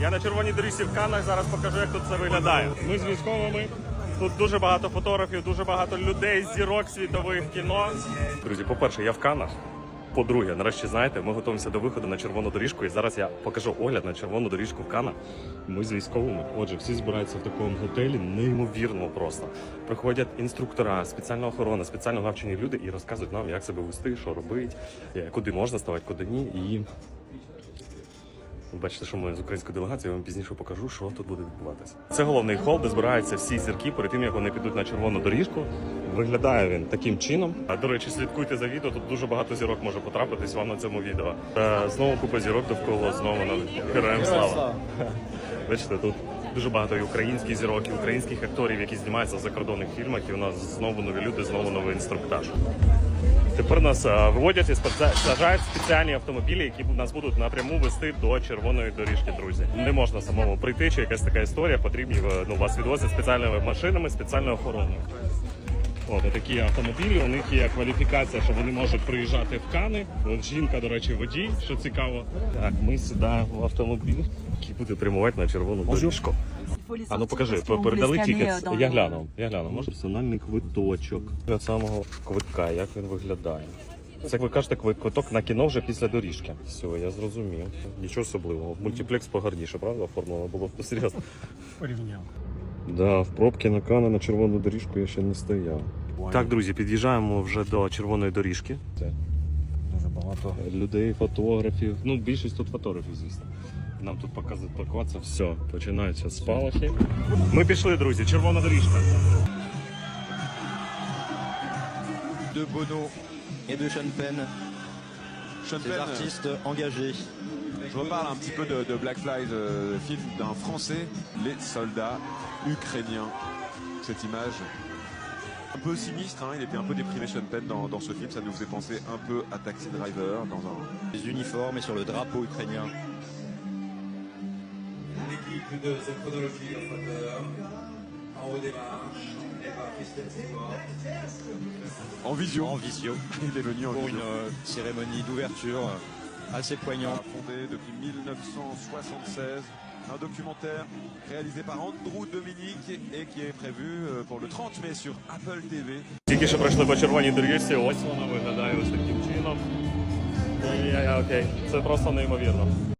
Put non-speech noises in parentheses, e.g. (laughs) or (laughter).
Я на червоній доріжці в Каннах. Зараз покажу, як тут це виглядає. Ми з військовими. Тут дуже багато фотографів, дуже багато людей, зірок світових кіно. Друзі, по-перше, я в Каннах. По-друге, нарешті знаєте, ми готуємося до виходу на червону доріжку, і зараз я покажу огляд на червону доріжку в Каннах. Ми з військовими. Отже, всі збираються в такому готелі, неймовірно просто. Приходять інструктора, спеціальна охорона, спеціально навчені люди і розказують нам, як себе вести, що робити, е, куди можна ставати, куди ні. І ви Бачите, що ми з українською делегацією я вам пізніше покажу, що тут буде відбуватися. Це головний хол, де збираються всі зірки перед тим, як вони підуть на червону доріжку. Виглядає він таким чином. А до речі, слідкуйте за відео. Тут дуже багато зірок може потрапитись вам на цьому відео. Е, Знову купа зірок довкола, знову на героям слава. (laughs) Бачите, тут дуже багато і українських зірок, і українських акторів, які знімаються в закордонних фільмах. І у нас знову нові люди, знову новий інструктаж. Тепер нас е, виводять і саджають спеціальні автомобілі, які нас будуть напряму вести до червоної доріжки. Друзі, не можна самому прийти, чи якась така історія. Потрібні е, ну вас відвозять спеціальними машинами, спеціальною охороною. От такі автомобілі. У них є кваліфікація, що вони можуть приїжджати в Кани. От жінка, до речі, водій, що цікаво. Так, ми сідаємо в автомобіль, який буде прямувати на червону доріжку. А ну покажи, передали тільки. Я глянув, я глянув. Може персональний квиточок від самого квитка, як він виглядає. Це як ви кажете, квиток на кіно вже після доріжки. Все, я зрозумів. Нічого особливого. Мультиплекс погарніше, правда? Оформлено було (laughs) серйозно. порівняв. Да, в пробки на Кана на червону доріжку я ще не стояв. Так, друзі, під'їжджаємо вже до червоної доріжки. Це Дуже багато. людей, фотографів. Ну, більшість тут фотографів, звісно. Нам тут показують паркуватися. Все, починаються спалахи. Ми пішли, друзі, червона доріжка. de Bono et de Sean Penn, Sean des Penn, artistes engagés. je reparle un petit peu de, de Black Flag, euh, film d'un Français, les soldats ukrainiens. Cette image un peu sinistre, hein, il était un peu déprimé Sean Penn dans, dans ce film, ça nous faisait penser un peu à Taxi Driver dans un... Les uniformes et sur le drapeau ukrainien. L'équipe de The Chronology of Thunder, en haut des marches, et par Christelle Stewart. En visio, En visio il est venu en pour visio. une euh, cérémonie d'ouverture euh, assez poignante. Fondé depuis 1976, un documentaire réalisé par Andrew Dominique et qui est prévu euh, pour le 30 mai sur Apple TV. Тільки що пройшли по червоній доріжці, ось вона виглядає ось таким чином. І, я- я- окей, це просто неймовірно.